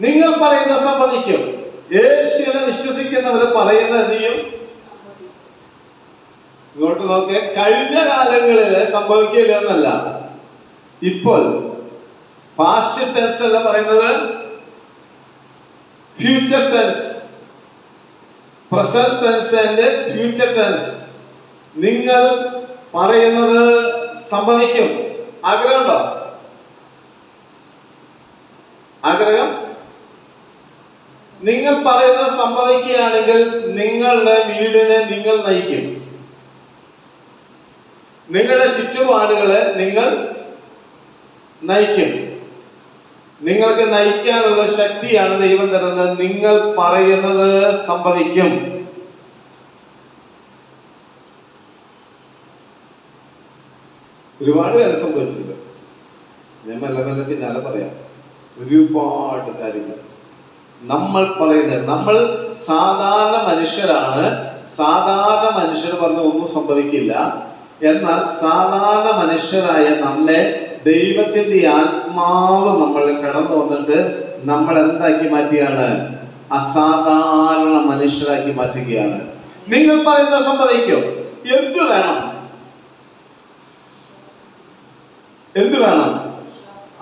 നിങ്ങൾ പറയുന്ന സമ്മതിക്കും. യേശുവിനെ വിശ്വസിക്കുന്നവർ പറയുന്ന എന്ത് ഇങ്ങോട്ട് നോക്കെ. കഴിഞ്ഞ കാലങ്ങളിൽ സംഭവിക്കില്ല എന്നല്ല. ഇപ്പോൾ പാസ്റ്റ് ടെൻസ് അല്ല പറയുന്നത്. Future tense present tense and future tense നിങ്ങൾ പറയുന്നത് സംഭവിക്കും. ആഗ്രഹമുണ്ടോ? ആഗ്രഹം? നിങ്ങൾ പറയുന്നത് സമ്മതിക്കുകയാണെങ്കിൽ നിങ്ങളുടെ വീടിനെ നിങ്ങൾ നയിക്കും. നിങ്ങളുടെ ചുറ്റുപാടുകളെ നിങ്ങൾ നയിക്കും. നിങ്ങൾക്ക് നയിക്കാനുള്ള ശക്തിയാണ് ദൈവം തരുന്നത്. നിങ്ങൾ പറയുന്നത് സംഭവിക്കും ഒരുപാട് കാര്യം സംഭവിച്ചിട്ടുണ്ട് ഞാൻ മെല്ലെ മെല്ലെ പിന്നാലെ പറയാം. ഒരുപാട് കാര്യങ്ങൾ. നമ്മൾ പറയുന്നത് നമ്മൾ സാധാരണ മനുഷ്യരാണ്. സാധാരണ മനുഷ്യർ പറഞ്ഞ ഒന്നും സംഭവിക്കില്ല. എന്നാൽ സാധാരണ മനുഷ്യരായ നമ്മെ ദൈവത്തിന്റെ ആത്മാവ് നമ്മൾ കടന്നു വന്നിട്ട് നമ്മൾ എന്താക്കി മാറ്റുകയാണ്? അസാധാരണ മനുഷ്യരാക്കി മാറ്റുകയാണ്. നിങ്ങൾ പറയുന്ന സംഭവിക്കും. എന്ത് വേണം? എന്ത് വേണം?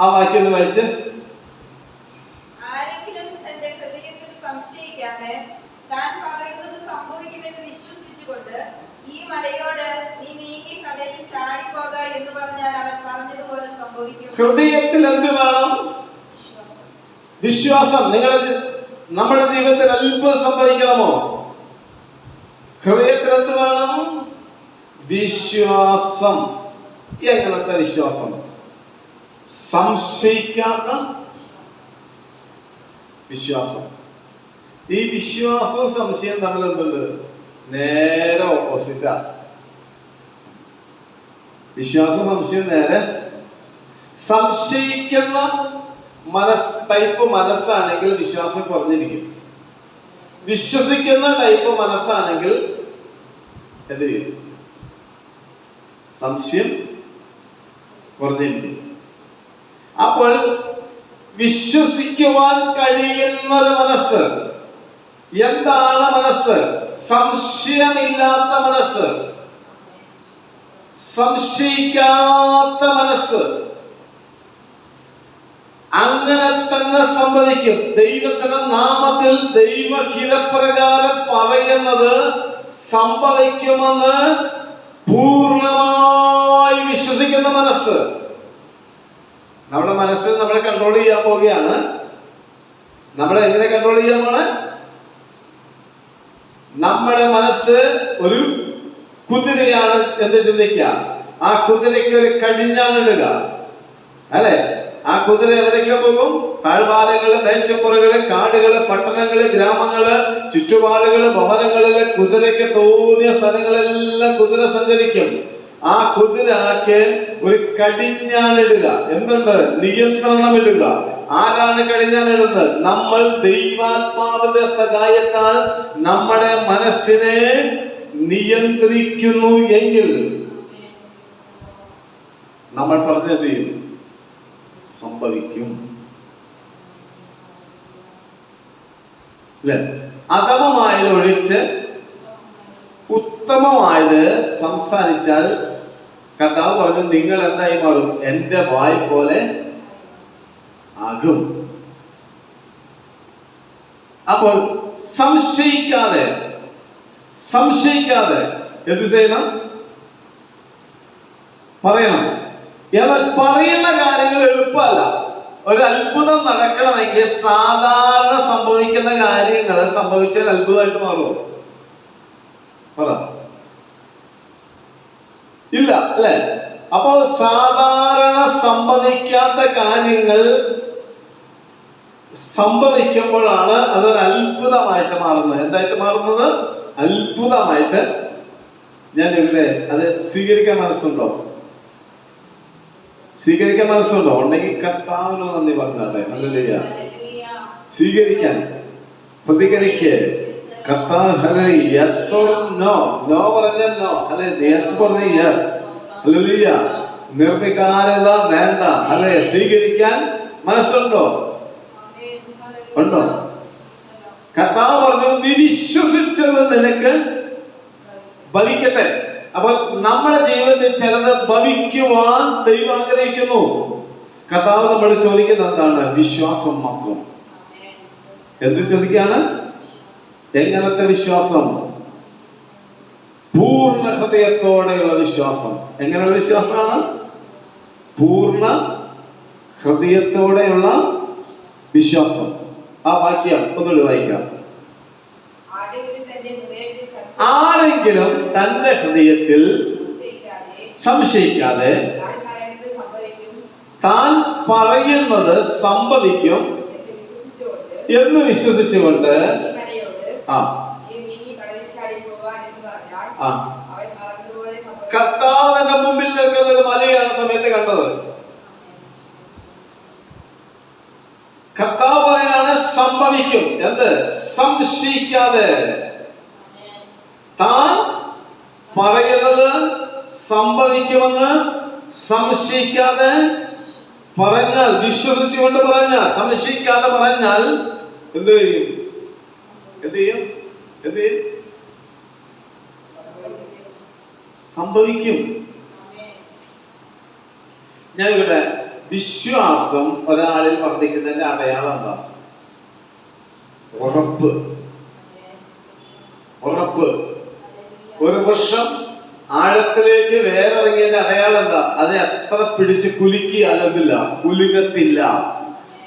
ആ വാക്യം വായിച്ച് ആരെങ്കിലും തന്റെ ഹൃദയത്തിൽ സംശയിക്കാതെ താൻ പറയുന്നത് സംഭവിക്കുമെന്ന് വിശ്വസിച്ചുകൊണ്ട് ഈ മലയോട് നീ നീങ്ങി കടലിൽ ചാടിപ്പോക എന്ന് പറഞ്ഞാൽ അവൻ പറഞ്ഞതുപോലെ സംഭവിക്കും ഹൃദയത്തിൽ എന്ത് വേണം? വിശ്വാസം. നിങ്ങളുടെ നമ്മുടെ ജീവിതത്തിൽ അല്പം സംഭവിക്കണമോ? ഹൃദയത്തിൽ എന്ത് വേണം? വിശ്വാസം. എങ്ങനത്തെ വിശ്വാസം? സംശയിക്കാത്ത വിശ്വാസം. ഈ വിശ്വാസവും സംശയം തമ്മിൽ എന്തുണ്ട്? നേരെ ഓപ്പോസിറ്റാ വിശ്വാസം സംശയം നേരെ സംശയിക്കുന്ന മനസ് ടൈപ്പ് മനസ്സാണെങ്കിൽ വിശ്വാസം കുറഞ്ഞിരിക്കും. വിശ്വസിക്കുന്ന ടൈപ്പ് മനസ്സാണെങ്കിൽ എന്ത് ചെയ്യും സംശയം കുറഞ്ഞിരിക്കും. അപ്പോൾ വിശ്വസിക്കുവാൻ കഴിയുന്ന ഒരു മനസ്സ് എന്താണ് മനസ്സ്? സംശയമില്ലാത്ത മനസ്സ്. സംശയിക്കാത്ത മനസ്സ്. അങ്ങനെ തന്നെ സംഭവിക്കും. ദൈവത്തിന്റെ നാമത്തിൽ ദൈവഹിതപ്രകാരം പറയുന്നത് സംഭവിക്കുമെന്ന് പൂർണമായി വിശ്വസിക്കുന്ന മനസ്സ്. നമ്മുടെ മനസ്സിൽ നമ്മളെ കൺട്രോൾ ചെയ്യാൻ പോവുകയാണ്. നമ്മളെ എങ്ങനെ കൺട്രോൾ ചെയ്യാൻ പോണെ? നമ്മുടെ മനസ്സ് ഒരു കുതിരയാണ് എന്ന് ചിന്തിക്കുക. ആ കുതിരയ്ക്ക് ഒരു കടിഞ്ഞാണിടുക. അല്ലെ? ആ കുതിര എവിടേക്ക് പോകും? താഴ്വാരങ്ങൾ മേച്ചപ്പുറകൾ കാടുകൾ പട്ടണങ്ങൾ ഗ്രാമങ്ങൾ ചുറ്റുപാടുകൾ ഭവനങ്ങളിൽ കുതിരയ്ക്ക് തോന്നിയ സ്ഥലങ്ങളെല്ലാം കുതിര സഞ്ചരിക്കും. ആ കുതിരക്ക് ഒരു കടിഞ്ഞാനിടുക എന്തുണ്ട്? നിയന്ത്രണം ഇടുക ആരാണ് കടിഞ്ഞാനിടുന്നത് നമ്മൾ ദൈവാത്മാവിന്റെ സഹായത്താൽ നമ്മുടെ മനസ്സിനെ നിയന്ത്രിക്കുന്നു എങ്കിൽ നമ്മൾ പറഞ്ഞത് സംഭവിക്കും. അല്ലെ ഒഴിച്ച് ഉത്തമമായത് സംസാരിച്ചാൽ കർത്താവ് പറഞ്ഞു നിങ്ങൾ എന്തായി മാറും? എന്റെ വായ് പോലെ ആകും. അപ്പോൾ സംശയിക്കാതെ സംശയിക്കാതെ എന്തു ചെയ്യണം? പറയണം. എന്നാൽ പറയുന്ന കാര്യങ്ങൾ എളുപ്പമല്ല. ഒരു അത്ഭുതം നടക്കണമെങ്കിൽ സാധാരണ സംഭവിക്കുന്ന കാര്യങ്ങൾ സംഭവിച്ചാൽ അത്ഭുതമായിട്ട് മാറുമോ? ഇല്ല അല്ലെ? അപ്പോ സാധാരണ സംഭവിക്കാത്ത കാര്യങ്ങൾ സംഭവിക്കുമ്പോഴാണ് അതൊരു അത്ഭുതമായിട്ട് മാറുന്നത്. എന്തായിട്ട് മാറുന്നത്? അത്ഭുതമായിട്ട് ഞാൻ ഇവിടെ അത് സ്വീകരിക്കാൻ മനസ്സുണ്ടോ? സ്വീകരിക്കാൻ മനസ്സുണ്ടോ? ഉണ്ടെങ്കിൽ കർത്താവിനോ നന്ദി പറഞ്ഞാട്ടെ. സ്വീകരിക്കാൻ. അല്ലെ? നിർവികാരത വേണ്ട. അല്ലെ? സ്വീകരിക്കാൻ മനസ്സുണ്ടോ? ഉണ്ടോ? കർത്താവ് പറഞ്ഞു നീ വിശ്വസിച്ചത് നിനക്ക് ഭവിക്കട്ടെ അപ്പോൾ നമ്മുടെ ജീവിതത്തിൽ ചിലത് ഭവിക്കുവാൻ ദൈവം ആഗ്രഹിക്കുന്നു. കർത്താവ് നമ്മൾ ചോദിക്കുന്നത് എന്താണ്? വിശ്വാസം മാത്രം. എന്ത് ചോദിക്കാണ് എങ്ങനത്തെ വിശ്വാസം? പൂർണ ഹൃദയത്തോടെയുള്ള വിശ്വാസം. എങ്ങനെയുള്ള വിശ്വാസമാണ്? പൂർണ ഹൃദയത്തോടെയുള്ള വിശ്വാസം. ആ വാക്യം ഒന്നുകൂടി വായിക്കാം. ആരെങ്കിലും തന്റെ ഹൃദയത്തിൽ സംശയിക്കാതെ താൻ പറയുന്നത് സംഭവിക്കും. എന്ന് വിശ്വസിച്ചുകൊണ്ട് ആ. ആ അവൻ പറഞ്ഞതുപോലെ സംഭവിക്കും കർത്താവ് തന്റെ മുമ്പിൽ നിൽക്കുന്ന ഒരു മലയാണ് സമയത്ത് കണ്ടത് കർത്താവ് പറയാണ് സംഭവിക്കും എന്ത്? സംശയിക്കാതെ. താൻ പറയുന്നത് സംഭവിക്കുമെന്ന് സംശയിക്കാതെ പറഞ്ഞാൽ വിശ്വസിച്ചുകൊണ്ട് പറഞ്ഞാൽ സംശയിക്കാതെ പറഞ്ഞാൽ എന്ത് ചെയ്യും? എന്ത് ചെയ്യും? എന്ത് ചെയ്യും? സംഭവിക്കും. ഞാൻ ഇവിടെ വിശ്വാസം ഒരാളിൽ വർദ്ധിക്കുന്നതിന്റെ അടയാളം എന്താ? ഉറപ്പ്. ഉറപ്പ്. ഒരു വർഷം ആഴത്തിലേക്ക് വേറിറങ്ങിയതിന്റെ അടയാളം എന്താ? അത് എത്ര പിടിച്ച് കുലുക്കി അല്ലെന്നില്ല കുലുങ്ങത്തില്ല.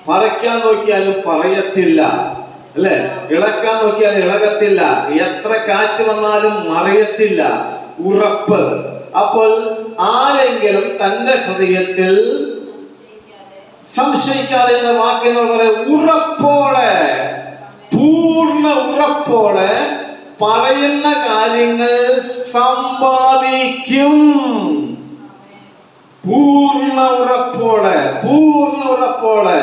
പറയ്ക്കാൻ നോക്കിയാലും പറയത്തില്ല. അല്ലെ? ഇളക്കാൻ നോക്കിയാൽ ഇളകത്തില്ല. എത്ര കാറ്റ് വന്നാലും മറിയത്തില്ല. ഉറപ്പ്. അപ്പോൾ ആരെങ്കിലും തന്റെ ഹൃദയത്തിൽ സംശയിക്കാതെ എന്ന പറയാം ഉറപ്പോടെ പൂർണ ഉറപ്പോടെ പറയുന്ന കാര്യങ്ങൾ സംഭവിക്കും. പൂർണ ഉറപ്പോടെ പൂർണ ഉറപ്പോടെ.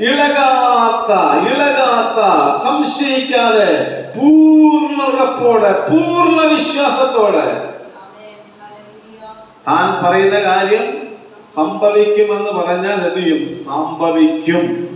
ഇളകാത്ത ഇളകാത്ത സംശയിക്കാതെ പൂർണ ഉറപ്പോടെ പൂർണ വിശ്വാസത്തോടെ. താൻ പറയുന്ന കാര്യം സംഭവിക്കുമെന്ന് പറഞ്ഞാൽ എന്ത് ചെയ്യും? സംഭവിക്കും.